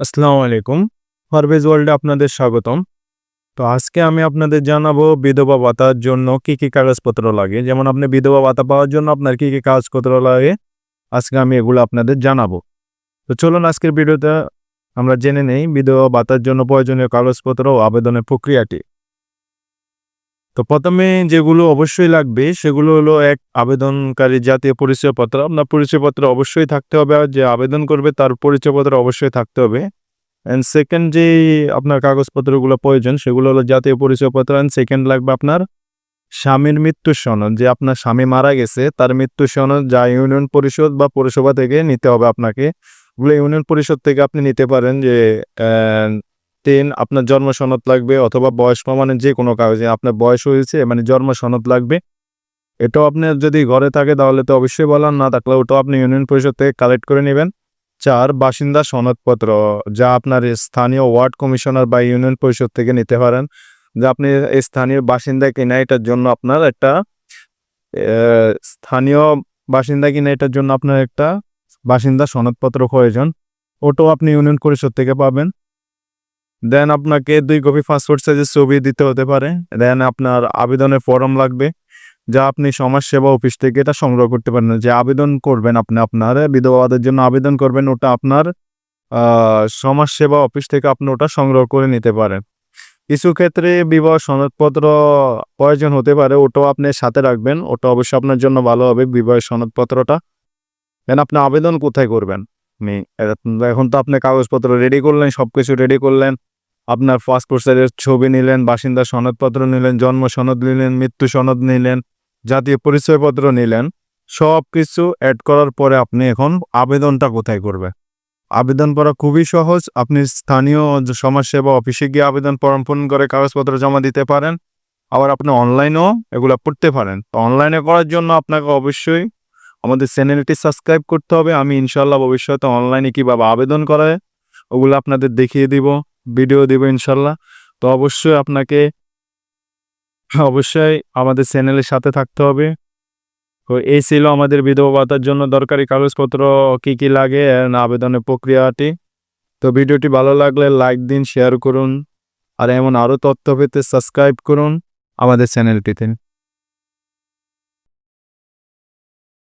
আসসালামু আলাইকুম। ফারভেজ ওয়ার্ল্ডে আপনাদের স্বাগতম। তো আজকে আমি আপনাদের জানাব বিধবা ভাতার জন্য কি কি কাগজপত্র লাগে। যেমন আপনি বিধবা ভাতা পাওয়ার জন্য আপনার কি কি কাগজপত্র লাগে, আজকে আমি এগুলো আপনাদের জানাব। তো চলুন আজকের ভিডিওতে আমরা জেনে নেই বিধবা ভাতার জন্য প্রয়োজনীয় কাগজপত্র ও আবেদনের প্রক্রিয়াটি। তো প্রথমে যেগুলো অবশ্যই লাগবে, সেগুলো হলো এক, আবেদনকারী জাতীয় পরিচয়পত্র। আপনার পরিচয়পত্র অবশ্যই থাকতে হবে, আর যে আবেদন করবে তার পরিচয়পত্র অবশ্যই থাকতে হবে। অ্যান্ড সেকেন্ড যে আপনার কাগজপত্রগুলো প্রয়োজন, সেগুলো হলো জাতীয় পরিচয়পত্র। অ্যান্ড সেকেন্ড লাগবে আপনার স্বামীর মৃত্যুর সনদ, যে আপনার স্বামী মারা গেছে, তার মৃত্যুর সনদ যা ইউনিয়ন পরিষদ বা পৌরসভা থেকে নিতে হবে আপনাকে। ওগুলো ইউনিয়ন পরিষদ থেকে আপনি নিতে পারেন যে তিন আপনার জন্ম সনদ লাগবে অথবা বয়স প্রমাণের যে কোনো কাগজে আপনার বয়স হয়েছে মানে জন্ম সনদ লাগবে। এটাও আপনার যদি ঘরে থাকে তাহলে তো অবশ্যই বলার, না থাকলে ওটাও আপনি ইউনিয়ন পরিষদ থেকে কালেক্ট করে নেবেন। চার, বাসিন্দা সনদপত্র, যা আপনার স্থানীয় ওয়ার্ড কমিশনার বা ইউনিয়ন পরিষদ থেকে নিতে পারেন। যা আপনি স্থানীয় বাসিন্দা কিনা এটার জন্য আপনার একটা স্থানীয় বাসিন্দা কিনা এটার জন্য আপনার একটা বাসিন্দা সনদপত্র প্রয়োজন। ওটাও আপনি ইউনিয়ন পরিষদ থেকে পাবেন। দেন আপনাকে দুই কপি পাসপোর্ট সাইজের ছবি দিতে হতে পারে। দেন আপনার আবেদনের ফর্ম লাগবে, যা আপনি সমাজ সেবা অফিস থেকে এটা সংগ্রহ করতে পারেন যে আবেদন করবেন আপনি আপনার, বিধবাদের জন্য আবেদন করবেন, ওটা আপনার সমাজ সেবা অফিস থেকে আপনি ওটা সংগ্রহ করে নিতে পারেন। কিছু ক্ষেত্রে বিবাহ সনদপত্র প্রয়োজন হতে পারে, ওটাও আপনি সাথে রাখবেন। ওটা অবশ্যই আপনার জন্য ভালো হবে, বিবাহ সনদপত্রটা। দেন আপনি আবেদন কোথায় করবেন? আমি এখন তো আপনি কাগজপত্র রেডি করলেন সব কিছু রেডি করলেন। আপনার পাসপোর্ট সাইজের ছবি নিলেন, বাসিন্দা সনদপত্র নিলেন, জন্ম সনদ নিলেন, মৃত্যু সনদ নিলেন, জাতীয় পরিচয়পত্র নিলেন সব কিছু অ্যাড করার পরে আপনি এখন আবেদনটা কোথায় করবে আবেদন করা খুবই সহজ, আপনি স্থানীয় সমাজসেবা অফিসে গিয়ে আবেদন ফর্ম পূরণ করে কাগজপত্র জমা দিতে পারেন, আবার আপনি অনলাইনেও এগুলো পড়তে পারেন। তো অনলাইনে করার জন্য আপনাকে অবশ্যই আমাদের চ্যানেলটি সাবস্ক্রাইব করতে হবে, আমি ইনশাল্লাহ ভবিষ্যতে অনলাইনে কীভাবে আবেদন করায় ওগুলো আপনাদের দেখিয়ে দিব। ভিডিও দিব ইনশাল্লাহ। তো অবশ্যই আপনাকে, অবশ্যই আমাদের চ্যানেলের সাথে থাকতে হবে। তো এই ছিল আমাদের বিধবা ভাতার জন্য দরকারি কাগজপত্র, কি কি লাগে আবেদনের প্রক্রিয়াটি। তো ভিডিওটি ভালো লাগলে লাইক দিন শেয়ার করুন। আর এমন আরও তথ্য পেতে সাবস্ক্রাইব করুন আমাদের চ্যানেলটিতে।